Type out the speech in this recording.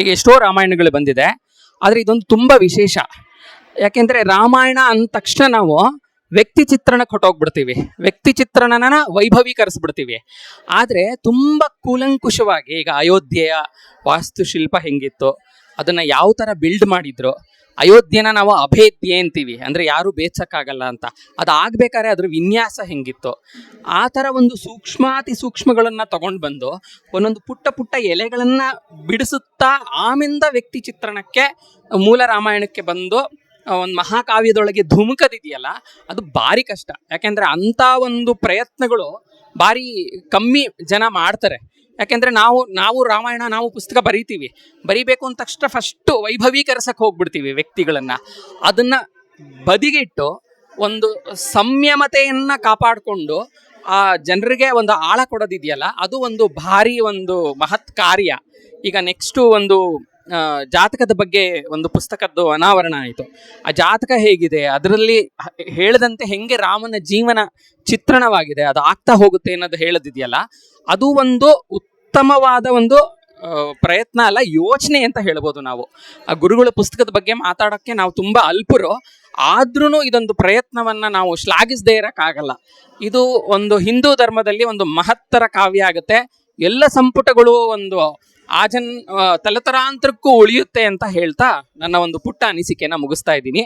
ಈಗ ಎಷ್ಟೋ ರಾಮಾಯಣಗಳು ಬಂದಿದೆ, ಆದರೆ ಇದೊಂದು ತುಂಬ ವಿಶೇಷ. ಯಾಕೆಂದರೆ ರಾಮಾಯಣ ಅಂದ ತಕ್ಷಣ ನಾವು ವ್ಯಕ್ತಿ ಚಿತ್ರಣಕ್ಕೆ ಕೊಟ್ಟೋಗ್ಬಿಡ್ತೀವಿ. ವ್ಯಕ್ತಿ ಚಿತ್ರಣನ ವೈಭವೀಕರಿಸ್ಬಿಡ್ತೀವಿ. ಆದರೆ ತುಂಬ ಕೂಲಂಕುಷವಾಗಿ ಈಗ ಅಯೋಧ್ಯೆಯ ವಾಸ್ತುಶಿಲ್ಪ ಹೆಂಗಿತ್ತು ಅದನ್ನು ಯಾವ ತರ ಬಿಲ್ಡ್ ಮಾಡಿದ್ರು, ಅಯೋಧ್ಯೆನ ನಾವು ಅಭೇದ್ಯ ಅಂತೀವಿ. ಅಂದರೆ ಯಾರು ಬೇಚಕ್ಕಾಗಲ್ಲ ಅಂತ. ಅದಾಗಬೇಕಾದ್ರೆ ಅದ್ರ ವಿನ್ಯಾಸ ಹೆಂಗಿತ್ತು, ಆ ಥರ ಒಂದು ಸೂಕ್ಷ್ಮಾತಿ ಸೂಕ್ಷ್ಮಗಳನ್ನು ತಗೊಂಡು ಬಂದು, ಒಂದೊಂದು ಪುಟ್ಟ ಪುಟ್ಟ ಎಲೆಗಳನ್ನು ಬಿಡಿಸುತ್ತಾ, ಆಮಿಂದ ವ್ಯಕ್ತಿ ಚಿತ್ರಣಕ್ಕೆ, ಮೂಲ ರಾಮಾಯಣಕ್ಕೆ ಬಂದು, ಒಂದು ಮಹಾಕಾವ್ಯದೊಳಗೆ ಧುಮುಕದಿದೆಯಲ್ಲ, ಅದು ಭಾರಿ ಕಷ್ಟ. ಯಾಕೆಂದರೆ ಅಂಥ ಒಂದು ಪ್ರಯತ್ನಗಳು ಭಾರಿ ಕಮ್ಮಿ ಜನ ಮಾಡ್ತಾರೆ. ಯಾಕೆಂದರೆ ನಾವು ನಾವು ರಾಮಾಯಣ, ನಾವು ಪುಸ್ತಕ ಬರೀತೀವಿ. ಬರೀಬೇಕು ಅಂದ ತಕ್ಷಣ ಫಸ್ಟು ವೈಭವೀಕರಿಸಕ್ಕೆ ಹೋಗ್ಬಿಡ್ತೀವಿ ವ್ಯಕ್ತಿಗಳನ್ನು. ಅದನ್ನು ಬದಿಗಿಟ್ಟು ಒಂದು ಸಂಯಮತೆಯನ್ನು ಕಾಪಾಡಿಕೊಂಡು, ಆ ಜನರಿಗೆ ಒಂದು ಆಳ ಕೊಡೋದಿದೆಯಲ್ಲ, ಅದು ಒಂದು ಭಾರಿ ಒಂದು ಮಹತ್ ಕಾರ್ಯ. ಈಗ ನೆಕ್ಸ್ಟು ಒಂದು ಜಾತಕದ ಬಗ್ಗೆ ಒಂದು ಪುಸ್ತಕದ್ದು ಅನಾವರಣ ಆಯಿತು. ಆ ಜಾತಕ ಹೇಗಿದೆ? ಅದರಲ್ಲಿ ಹೇಳದಂತೆ ಹೆಂಗೆ ರಾಮನ ಜೀವನ ಚಿತ್ರಣವಾಗಿದೆ? ಅದು ಆಗ್ತಾ ಹೋಗುತ್ತೆ ಅನ್ನೋದು ಹೇಳೋದಿದೆಯಲ್ಲ, ಅದು ಒಂದು ಉತ್ತಮವಾದ ಒಂದು ಪ್ರಯತ್ನ ಅಲ್ಲ, ಯೋಚನೆ ಅಂತ ಹೇಳ್ಬೋದು ನಾವು. ಆ ಗುರುಗಳ ಪುಸ್ತಕದ ಬಗ್ಗೆ ಮಾತಾಡೋಕ್ಕೆ ನಾವು ತುಂಬ ಅಲ್ಪರು. ಆದ್ರೂ ಇದೊಂದು ಪ್ರಯತ್ನವನ್ನು ನಾವು ಶ್ಲಾಘಿಸದೇ ಇರೋಕ್ಕಾಗಲ್ಲ. ಇದು ಒಂದು ಹಿಂದೂ ಧರ್ಮದಲ್ಲಿ ಒಂದು ಮಹತ್ತರ ಕಾವ್ಯ ಆಗುತ್ತೆ. ಎಲ್ಲ ಸಂಪುಟಗಳು ಒಂದು ಆಜನ್ ತಲೆತರಾಂತರಕ್ಕೂ ಉಳಿಯುತ್ತೆ ಅಂತ ಹೇಳ್ತಾ ನನ್ನ ಒಂದು ಪುಟ್ಟ ಅನಿಸಿಕೆನ ಮುಗಿಸ್ತಾ ಇದ್ದೀನಿ.